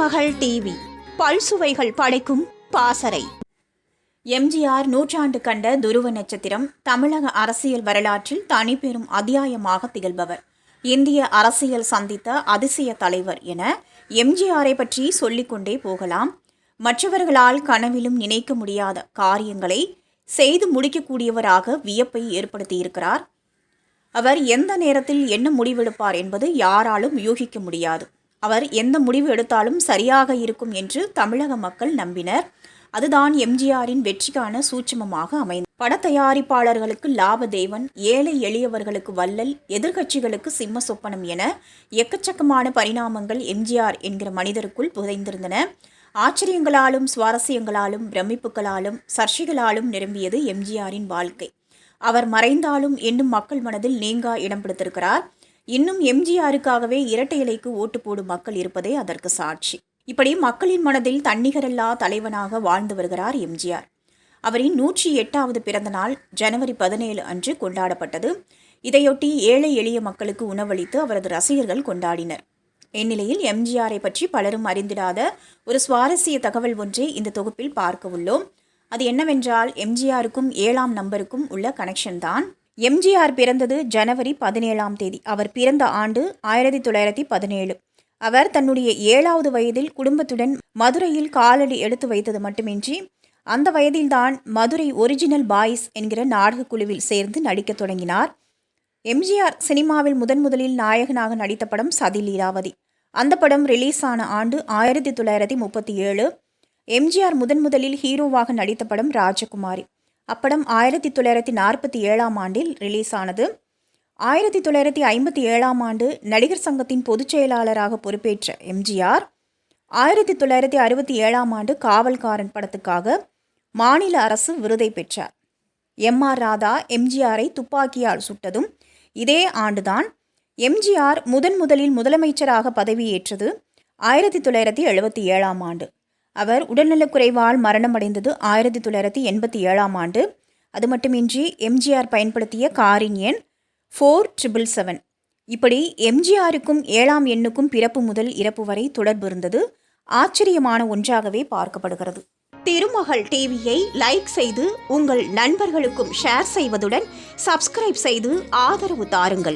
மகள் டிவி. பல்சுவைகள் படைக்கும் பாசறை. எம்ஜிஆர் நூற்றாண்டு கண்ட துருவ நட்சத்திரம் தமிழக அரசியல் வரலாற்றில் தனிப்பெரும் அத்தியாயமாக திகழ்பவர். இந்திய அரசியல் சந்தித்த அதிசய தலைவர் என எம்ஜிஆரை பற்றி சொல்லிக்கொண்டே போகலாம். மற்றவர்களால் கனவிலும் நினைக்க முடியாத காரியங்களை செய்து முடிக்கக்கூடியவராக வியப்பை ஏற்படுத்தியிருக்கிறார். அவர் எந்த நேரத்தில் என்ன முடிவெடுப்பார் என்பது யாராலும் யூகிக்க முடியாது. அவர் எந்த முடிவு எடுத்தாலும் சரியாக இருக்கும் என்று தமிழக மக்கள் நம்பினர். அதுதான் எம்ஜிஆரின் வெற்றிக்கான சூட்சமமாக அமைந்தது பட தயாரிப்பாளர்களுக்கு லாபதேவன் ஏழை எளியவர்களுக்கு வள்ளல் எதிர்க்கட்சிகளுக்கு சிம்ம சொப்பனம் என எக்கச்சக்கமான பரிணாமங்கள் எம்ஜிஆர் என்கிற மனிதருக்குள் புதைந்திருந்தன. ஆச்சரியங்களாலும் சுவாரஸ்யங்களாலும் பிரமிப்புகளாலும் சர்ச்சைகளாலும் நிரம்பியது எம்ஜிஆரின் வாழ்க்கை. அவர் மறைந்தாலும் இன்னும் மக்கள் மனதில் நீங்கா இடம் பிடித்திருக்கிறார். இன்னும் எம்ஜிஆருக்காகவே இரட்டை இலைக்கு ஓட்டு போடும் மக்கள் இருப்பதே அதற்கு சாட்சி. இப்படி மக்களின் மனதில் தன்னிகரல்லா தலைவனாக வாழ்ந்து வருகிறார் எம்ஜிஆர். அவரின் நூற்றி எட்டாவது பிறந்த நாள் ஜனவரி பதினேழு அன்று கொண்டாடப்பட்டது. இதையொட்டி ஏழை எளிய மக்களுக்கு உணவளித்து அவரது ரசிகர்கள் கொண்டாடினர். இந்நிலையில் எம்ஜிஆரை பற்றி பலரும் அறிந்திடாத ஒரு சுவாரஸ்ய தகவல் ஒன்றை இந்த தொகுப்பில் பார்க்க உள்ளோம். அது என்னவென்றால் எம்ஜிஆருக்கும் ஏழாம் நம்பருக்கும் உள்ள கனெக்ஷன் தான். எம்ஜிஆர் பிறந்தது ஜனவரி பதினேழாம் தேதி. அவர் பிறந்த ஆண்டு ஆயிரத்தி தொள்ளாயிரத்தி பதினேழு. அவர் தன்னுடைய ஏழாவது வயதில் குடும்பத்துடன் மதுரையில் காலடி எடுத்து வைத்தது மட்டுமின்றி அந்த வயதில்தான் மதுரை ஒரிஜினல் பாய்ஸ் என்கிற நாடகக் குழுவில் சேர்ந்து நடிக்கத் தொடங்கினார். எம்ஜிஆர் சினிமாவில் முதன் முதலில் நாயகனாக நடித்த படம் சதி லீலாவதி. அந்த படம் ரிலீஸ் ஆன ஆண்டு ஆயிரத்தி தொள்ளாயிரத்தி முப்பத்தி ஏழு. எம்ஜிஆர் முதன் முதலில் ஹீரோவாக நடித்த படம் ராஜகுமாரி. அப்படம் ஆயிரத்தி தொள்ளாயிரத்தி நாற்பத்தி ஏழாம் ஆண்டில் ரிலீஸ் ஆனது ஆயிரத்தி தொள்ளாயிரத்தி ஐம்பத்தி ஏழாம் ஆண்டு நடிகர் சங்கத்தின் பொதுச் செயலாளராக பொறுப்பேற்ற எம்ஜிஆர் ஆயிரத்தி தொள்ளாயிரத்தி அறுபத்தி ஏழாம் ஆண்டு காவல்காரன் படத்துக்காக மாநில அரசு விருதை பெற்றார். எம் ஆர் ராதா எம்ஜிஆரை துப்பாக்கியால் சுட்டதும் இதே ஆண்டுதான் எம்ஜிஆர் முதன் முதலில் முதலமைச்சராக பதவியேற்றது ஆயிரத்தி தொள்ளாயிரத்தி எழுபத்தி ஏழாம் ஆண்டு. அவர் உடல்நலக்குறைவால் மரணமடைந்தது ஆயிரத்தி தொள்ளாயிரத்தி எண்பத்தி ஏழாம் ஆண்டு. அது மட்டுமின்றி எம்ஜிஆர் பயன்படுத்திய காரின் எண் ஃபோர் ட்ரிபிள் செவன் இப்படி எம்ஜிஆருக்கும் ஏழாம் எண்ணுக்கும் பிறப்பு முதல் இறப்பு வரை தொடர்பு இருந்தது. ஆச்சரியமான ஒன்றாகவே பார்க்கப்படுகிறது. திருமகள் டிவியை லைக் செய்து உங்கள் நண்பர்களுக்கும் ஷேர் செய்வதுடன் சப்ஸ்கிரைப் செய்து ஆதரவு தாருங்கள்.